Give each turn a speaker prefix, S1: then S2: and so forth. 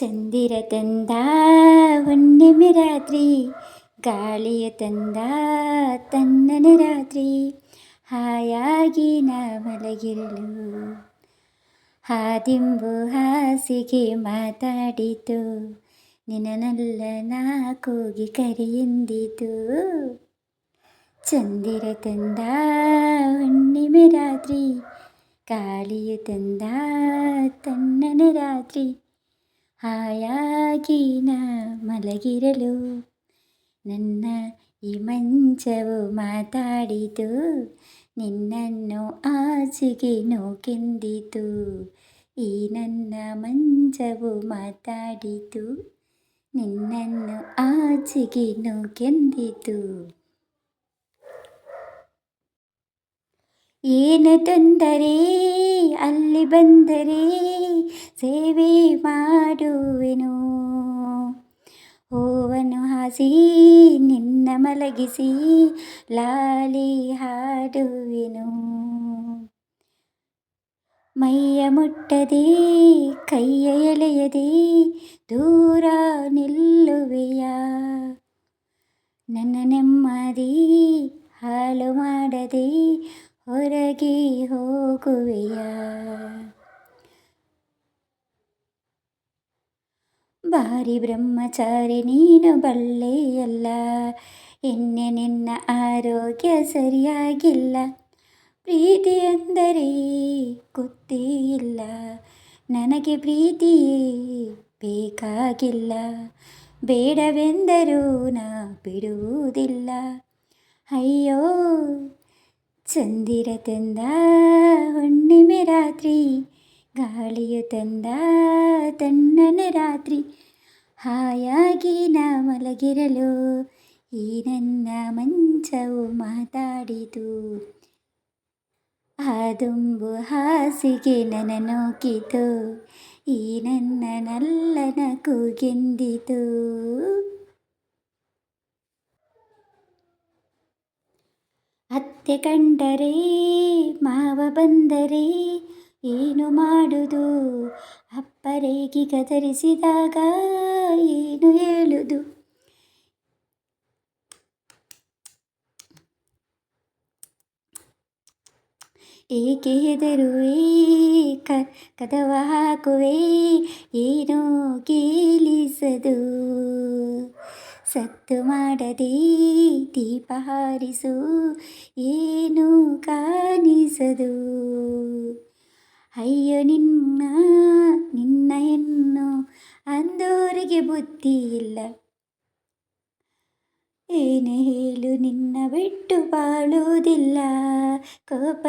S1: ಚಂದಿರ ತಂದ ಹುಣ್ಣಿಮೆ ರಾತ್ರಿ, ಗಾಳಿಯ ತಂದ ತನ್ನನೆ ರಾತ್ರಿ, ಹಾಯಾಗಿ ನಾ ಮಲಗಿರಲು. ಹಾದಿಂಬು ಹಾಸಿಗೆ ಮಾತಾಡಿತು ನಿನ್ನನಲ್ಲ ನಾ ಕೂಗಿ ಕರೆಯೆಂದಿತು ಚಂದಿರ ತಂದ ಹುಣ್ಣಿಮೆ ರಾತ್ರಿ, ಗಾಳಿಯ ತಂದ ತನ್ನನೆ ರಾತ್ರಿ ಹಾಯಾಗಿ ನಾ ಮಲಗಿರಲು. ನನ್ನ ಈ ಮಂಚವು ಮಾತಾಡಿತು. ನಿನ್ನನ್ನು ಆಚೆಗೆ ನೋಕೆಂದಿತು. ಈ ನನ್ನ ಮಂಚವು ಮಾತಾಡಿತು. ನಿನ್ನನ್ನು ಆಚೆಗೆ ನೋಕೆಂದಿತು. ಏನು ತೊಂದರೆ? ಅಲ್ಲಿ ಬಂದರೆ ಸೇವೆ ಮಾಡುವೆನು. ಹೂವನ್ನು ಹಾಸಿ, ನಿನ್ನ ಮಲಗಿಸಿ, ಲಾಲಿ ಹಾಡುವೆನು. ಮೈಯ ಮುಟ್ಟದೆ, ಕೈಯ ಎಳೆಯದೆ, ದೂರ ನಿಲ್ಲುವೆಯ. ನನ್ನ ನೆಮ್ಮದಿ ಹಾಳು ಮಾಡದೆ, ಹೊರಗೆ ಹೋಗುವೆಯ. ಬಾರಿ ಬ್ರಹ್ಮಚಾರಿ ನೀನು ಬಲ್ಲೆಯಲ್ಲ. ಎನ್ನೆ ನಿನ್ನ ಆರೋಗ್ಯ ಸರಿಯಾಗಿಲ್ಲ. ಪ್ರೀತಿ ಅಂದರೆ ಗೊತ್ತೇ ಇಲ್ಲ. ನನಗೆ ಪ್ರೀತಿಯೇ ಬೇಕಾಗಿಲ್ಲ. ಬೇಡವೆಂದರೂ ನಾ ಬಿಡುವುದಿಲ್ಲ. ಅಯ್ಯೋ, ಚಂದಿರ ತಂದ, ಹುಣ್ಣಿಮೆ ರಾತ್ರಿ, ಗಾಳಿಯು ತಂದ, ತಣ್ಣನೆ ರಾತ್ರಿ ಹಾಯಾಗಿ ನಾ ಮಲಗಿರಲು ಈ ನನ್ನ ಮಂಚವು ಮಾತಾಡಿತು. ಆದುಂಬು ಹಾಸಿಗೆ ನನ್ನ ನೋಕಿತು. ಈ ನನ್ನ ನಲ್ಲನ ಕೂಗೆಂದಿತು. ಅತ್ತೆ ಕಂಡರೆ, ಮಾವ ಬಂದರೆ ಏನು ಮಾಡುದು? ಅಪ್ಪರೇಗಿ ಗದರಿಸಿದಾಗ ಏನು ಹೇಳುದು? ಏಕೆ ಹೆದರುವೆ? ಕ, ಕದವ ಹಾಕುವೆ? ಏನೋ ಕೇಳಿಸದು? ಸತ್ತು ಮಾಡದೆ ದೀಪ ಹಾರಿಸು? ಏನೂ ಕಾಣಿಸದು? ಅಯ್ಯೋ ನಿನ್ನ ನಿನ್ನ ಹೆಣ್ಣು ಅಂದೋರಿಗೆ ಬುದ್ಧಿ ಇಲ್ಲ. ಏನೇ ಹೇಳು ನಿನ್ನ ಬಿಟ್ಟು ಬಾಳುವುದಿಲ್ಲ. ಕೋಪ